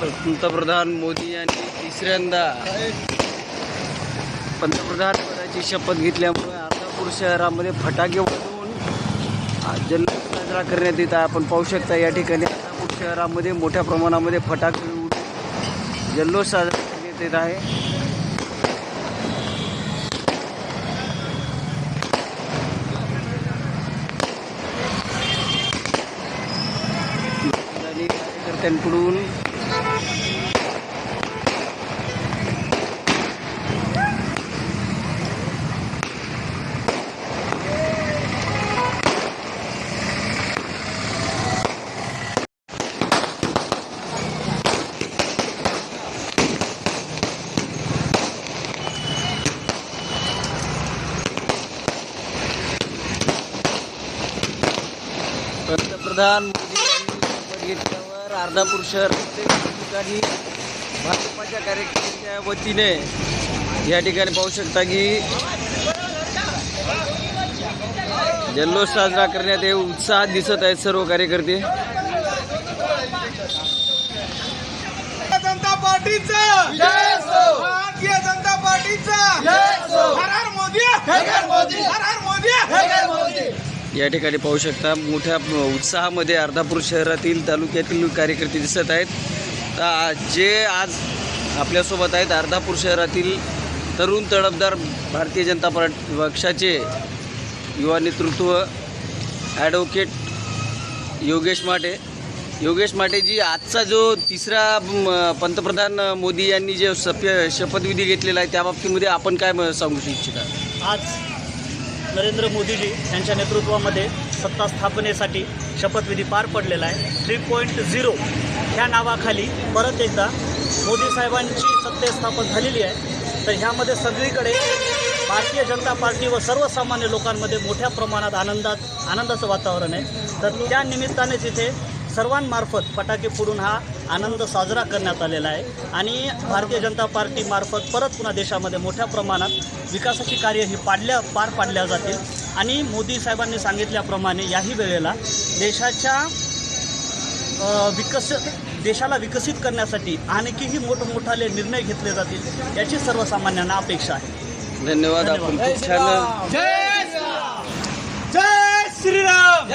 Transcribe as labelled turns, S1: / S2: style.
S1: पंतप्रधान मोदी यांनी तिसऱ्यांदा पंतप्रधान पदाची शपथ घेतल्यामुळे अर्धापूर शहरामध्ये फटाके वाजवून जल्लोष साजरा करण्यात येत आहे. आपण पाहू शकता या ठिकाणी अर्धापूर शहरामध्ये मोठ्या प्रमाणामध्ये फटाके उडवून जल्लोष साजरा करण्यात येत आहे. कार्यकर्त्यांकडून पंतप्रधान मोदी यांनी शपथ घेतल्यावर अर्धापूर शहरामध्ये ठिकाणी भाजपाच्या कार्यकर्त्यांच्या वतीने या ठिकाणी पाहू शकता की जल्लोष साजरा करण्यात हे उत्साहात दिसत आहेत सर्व कार्यकर्ते.
S2: जनता पार्टीचा. भारतीय जनता पार्टीचा. हर हर मोदी. मोदी.
S1: या ठिकाणी पाहू शकता मोठ्या उत्साहामध्ये अर्धापूर शहरातील तालुक्यातील कार्यकर्ते दिसत आहेत. तर जे आज आपल्यासोबत आहेत अर्धापूर शहरातील तरुण तडफदार भारतीय जनता पार्टी पक्षाचे युवा नेतृत्व ॲडव्होकेट योगेश माटे. योगेश माटेजी आजचा जो तिसरा पंतप्रधान मोदी यांनी जे सप्य शपथविधी घेतलेला आहे त्या बाबतीमध्ये आपण काय म- सांगू इच्छिता?
S3: आज नरेंद्र मोदीजी यांच्या नेतृत्वामध्ये सत्ता स्थापनेसाठी शपथविधी पार पडलेला आहे. थ्री पॉईंट झिरो ह्या नावाखाली परत एकदा मोदी साहेबांची सत्ते स्थापन झालेली आहे. तर ह्यामध्ये सगळीकडे भारतीय जनता पार्टी व सर्वसामान्य लोकांमध्ये मोठ्या प्रमाणात आनंदात आनंदाचं वातावरण आहे. तर त्या निमित्तानेच इथे सर्वांमार्फत फटाके फोडून हा आनंद साजरा करण्यात आलेला आहे. आणि भारतीय जनता पार्टीमार्फत परत पुन्हा देशामध्ये मोठ्या प्रमाणात विकासाची कार्य ही पाडल्या पार पाडल्या जातील. आणि मोदी साहेबांनी सांगितल्याप्रमाणे याही वेळेला देशाच्या विकस देशाला विकसित करण्यासाठी आणखीही मोठमोठाले निर्णय घेतले जातील याची सर्वसामान्यांना अपेक्षा आहे.
S1: धन्यवाद. आपण
S2: जय श्रीराम